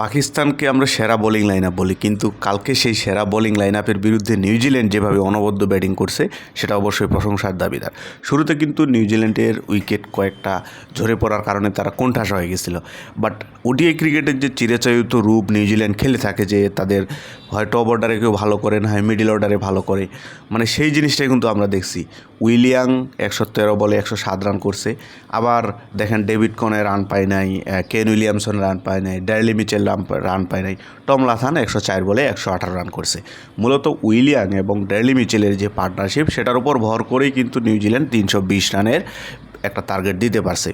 পাকিস্তানকে আমরা সেরা বোলিং লাইন আপ বলি, কিন্তু কালকে সেই সেরা বোলিং লাইন আপের বিরুদ্ধে নিউজিল্যান্ড যেভাবে অনবদ্য ব্যাটিং করছে, সেটা অবশ্যই প্রশংসার দাবিদার। শুরুতে কিন্তু নিউজিল্যান্ডের উইকেট কয়েকটা ঝরে পড়ার কারণে তারা কোণঠাসা হয়ে গেছিল। বাট ওডিআই ক্রিকেটের যে চিরাচরিত রূপ নিউজিল্যান্ড খেলে থাকে যে তাদের হয় টপ অর্ডারে কেউ ভালো করে না হয় মিডিল অর্ডারে ভালো করে মানে সেই জিনিসটাই কিন্তু আমরা দেখছি। উইলিয়াং একশো তেরো বলে একশো সাত রান করছে, আবার দেখেন ডেভিড কনে রান পায় নাই কেন উইলিয়ামসন রান পায় নাই ড্যারলি মিচেল রান পায় নাই। টম লাথান একশো চার বলে একশো আঠারো রান করছে। মূলত উইলিয়াং এবং ড্যারলি মিচেলের যে পার্টনারশিপ, সেটার উপর ভর করেই কিন্তু নিউজিল্যান্ড তিনশো বিশ রানের একটা টার্গেট দিতে পারছে।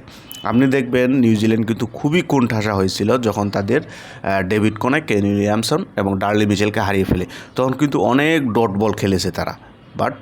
আপনি দেখবেন নিউজিল্যান্ড কিন্তু খুবই কোণঠাসা হয়েছিল যখন তাদের ডেভিড কোনে কেন উইলিয়ামসন এবং ডার্লি মিচেলকে হারিয়ে ফেলে। তখন কিন্তু অনেক ডট বল খেলেছে তারা। বাট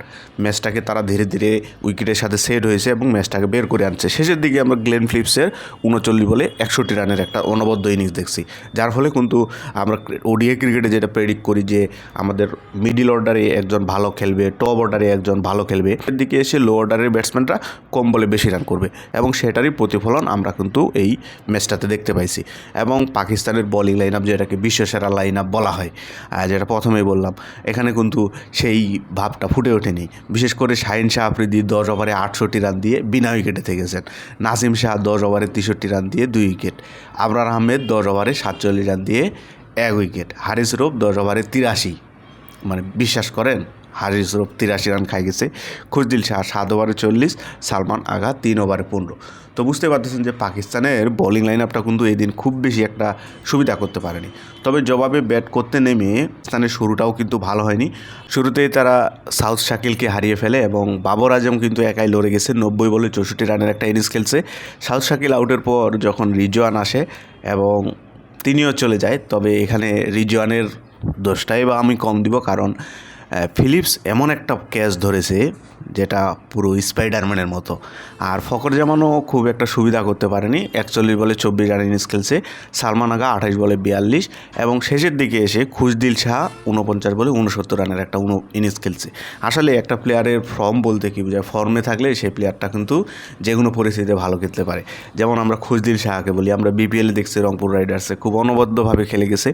ম্যাচটাকে তারা ধীরে ধীরে উইকেটের সাথে সেট হয়েছে এবং ম্যাচটাকে বের করে আনছে। শেষের দিকে আমরা গ্লেন ফিলিপসের উনচল্লিশ বলে একষট্টি রানের একটা অনবদ্য ইনিংস দেখছি। যার ফলে কিন্তু আমরা ওডিএ ক্রিকেটে যেটা প্রেডিক্ট করি যে আমাদের মিডিল অর্ডারে একজন ভালো খেলবে টপ অর্ডারে একজন ভালো খেলবে। এর দিকে এসে লো অর্ডারের ব্যাটসম্যানরা কম বলে বেশি রান করবে এবং সেটারই প্রতিফলন আমরা কিন্তু এই ম্যাচটাতে দেখতে পাইছি। এবং পাকিস্তানের বলিং লাইন আপ যেটাকে বিশ্বসেরা লাইন আপ বলা হয় যেটা প্রথমেই বললাম, এখানে কিন্তু সেই ভাবটা ফুটে ওঠেনি। বিশেষ করে শাহিন শাহ আফ্রিদি দশ ওভারে আটষট্টি রান দিয়ে বিনা উইকেটে থেকেছেন। নাসিম শাহ দশ ওভারে তেষট্টি রান দিয়ে দুই উইকেট। আবরার আহমেদ দশ ওভারে সাতচল্লিশ রান দিয়ে এক উইকেট। হারিস রোপ দশ ওভারে তিরাশি। মানে বিশ্বাস করেন? হারিস রোপ তিরাশি রান খাই গেছে। খুশদিল শাহ সাত ওভারে চল্লিশ, সালমান আগা তিন ওভারে পনেরো। তো বুঝতে পারতেছেন যে পাকিস্তানের বোলিং লাইন আপটা কিন্তু এদিন খুব বেশি একটা সুবিধা করতে পারেনি। তবে জবাবে ব্যাট করতে নেমে পাকিস্তানের শুরুটাও কিন্তু ভালো হয়নি। শুরুতেই তারা সাউথ শাকিলকে হারিয়ে ফেলে এবং বাবর আজম কিন্তু একাই লড়ে গেছে। নব্বই বলে চৌষট্টি রানের একটা ইনিংস খেলছে। সাউথ শাকিল আউটের পর যখন রিজওয়ান আসে এবং তিনিও চলে যায়, তবে এখানে রিজওয়ানের দোষটাই বা আমি কম দিব কারণ ফিলিপস এমন একটা ক্যাচ ধরেছে যেটা পুরো স্পাইডারম্যানের মতো। আর ফকর জামানও খুব একটা সুবিধা করতে পারেনি। একচল্লিশ বলে চব্বিশ রান ইনিংস খেলছে, সালমান আগা আঠাশ বলে বিয়াল্লিশ, এবং শেষের দিকে এসে খুশদিল শাহ উনপঞ্চাশ বলে উনসত্তর রানের একটা উন ইনিংস খেলছে। আসলে একটা প্লেয়ারের ফর্ম বলতে কি বোঝায়? ফর্মে থাকলে সেই প্লেয়ারটা কিন্তু যে কোনো পরিস্থিতিতে ভালো খেলতে পারে। যেমন আমরা খুশদিল শাহকে বলি, আমরা বিপিএলে দেখছি রংপুর রাইডার্সে খুব অনবদ্যভাবে খেলে গেছে।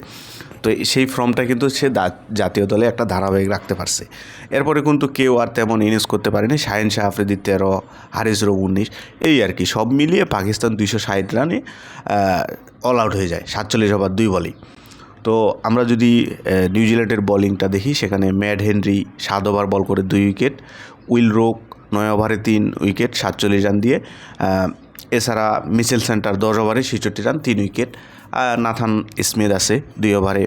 তো সেই ফর্মটা কিন্তু সে জাতীয় দলে একটা ধারাবাহিক রাখতে পারছে। এরপরে কিন্তু কেউ আর তেমন ইনিংস করতে পারেনি। শাহিন শাহ, আফ্রিদি তেরো, হারিস রো উনিশ, এই আর কি, সব মিলিয়ে পাকিস্তান দুইশো ষাট রানে অল আউট হয়ে যায়। সাতচল্লিশ ওভার, দুই বলেই। তো আমরা যদি নিউজিল্যান্ডের বোলিংটা দেখি, সেখানে ম্যাড হেনরি সাত ওভার বল করে দুই উইকেট, উইল রোক নয় ওভারে তিন উইকেট, সাতচল্লিশ রান দিয়ে এছাড়া মিচেল সেন্টার দশ ওভারে ছেষট্টি রান, তিন উইকেট নাথান স্মিথ আছে দুই ওভারে।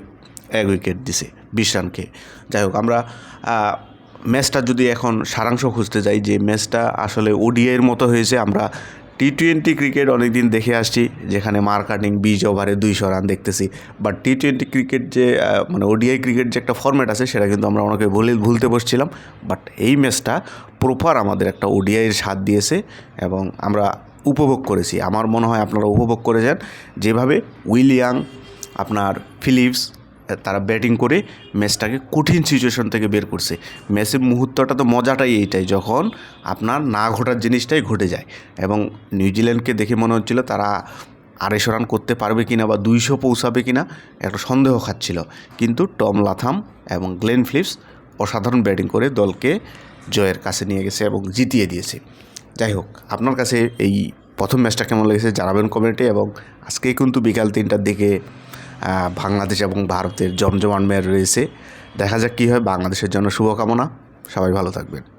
উইকেট দিছে, বিশ রানকে। যাই হোক, আমরা ম্যাচটা যদি এখন সারাংশ খুঁজতে যাই, যে ম্যাচটা আসলে ওডিআইয়ের মতো হয়েছে, আমরা টি টোয়েন্টি ক্রিকেট অনেকদিন দেখে আসছি, যেখানে মার্কাটিং বিশ ওভারে দুইশো রান দেখতেছি। বাট টি টোয়েন্টি ক্রিকেট যে মানে ওডিআই ক্রিকেট যে একটা ফর্ম্যাট আছে, সেটা কিন্তু আমরা অনেকে ভুলে, ভুলতে বসছিলাম। বাট এই ম্যাচটা প্রপার আমাদের একটা ওডিআইয়ের স্বাদ দিয়েছে এবং আমরা উপভোগ করেছি। আমার মনে হয় আপনারা উপভোগ করেছেন যেভাবে উইলিয়াং আপনার ফিলিপস তারা ব্যাটিং করে ম্যাচটাকে কঠিন সিচুয়েশন থেকে বের করছে। ম্যাচের মুহূর্তটা তো মজাটাই এইটাই, যখন আপনার না ঘটার জিনিসটাই ঘটে যায়। এবং নিউজিল্যান্ডকে দেখে মনে হচ্ছিল তারা আড়াইশো রান করতে পারবে কিনা বা দুইশো পৌঁছাবে কিনা, একটা সন্দেহ খাচ্ছিল। কিন্তু টম লাথাম এবং গ্লেন ফিলিপস অসাধারণ ব্যাটিং করে দলকে জয়ের কাছে নিয়ে গেছে এবং জিতিয়ে দিয়েছে। যাই হোক, আপনার কাছে এই প্রথম ম্যাচটা কেমন লেগেছে জানাবেন কমেন্টে এবং আজকেই কিন্তু বিকাল তিনটার দিকে বাংলাদেশ এবং ভারতের জমজমান মেয়ের রয়েছে। দেখা যাক কী হয়। বাংলাদেশের জন্য শুভকামনা। সবাই ভালো থাকবেন।